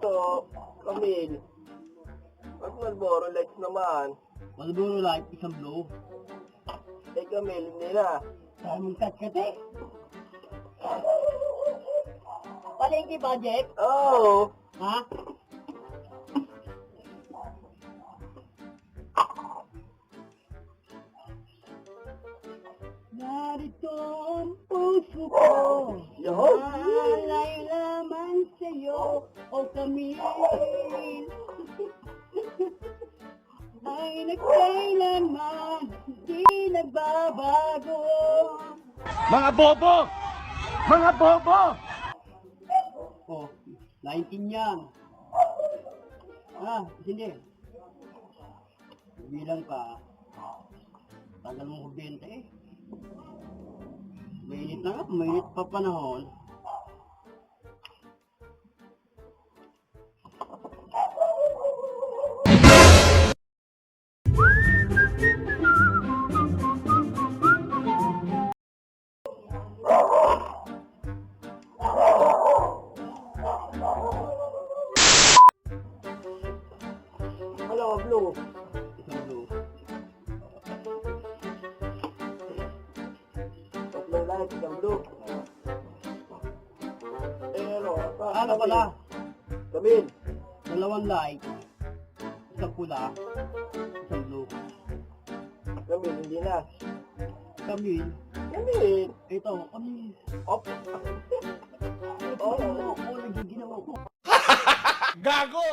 Ito, Camille. Ba't Marlboro Lights naman? Malboro Light, isang blue. Eh, Camille, hindi na. Diamond cut kasi. Palengke budget? Oh! Ha? Narito ang puso ko. Yo! Camille. Ay nagkailanman, di nagbabago. Mga bobo! Mga bobo! Oh, 19 yan. Ah, hindi. Bilang ka. Tagal mo kubenta eh. Mainit na nga, mainit pa panahon. Isang blue. Tatlong light, isang blue. Eh, ano? pa- Ano pala? Camille. Dalawang light. Isang pula. Isang blue. Camille, hindi na. Camille. Camille! Ito, Camille. Op! Oh. oh, oh, nagiginawa ko. Gago!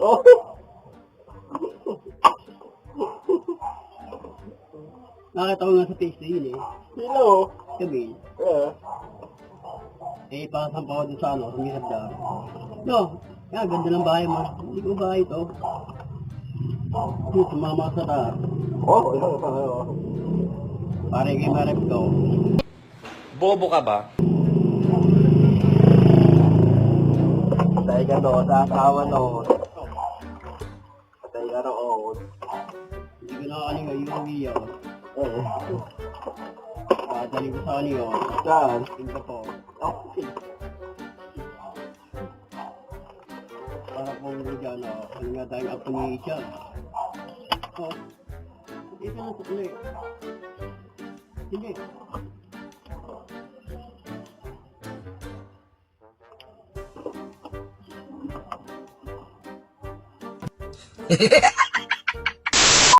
Oh! Nakita ko nga sa face na yun eh. Sino? Camille. Eh, Eh, pasampa ko dun sa ano, sa Mirab da. No, yan, ganda ng bahay mo. Hindi ko bahay to. Yung sumama sa ta. oh, wala ka. oh. Pare kay Marep ko. Bobo ka ba? Patay ka doon sa asawa noon. Patay ka roon. Hindi ko nakakalinga yung video. Eh, Padali ko sa kanyo. saan? Tingka po. Okay. Para po mo dyan, oh. Ano nga tayong affiliation. Oh. Ito na sa ulit. Hindi.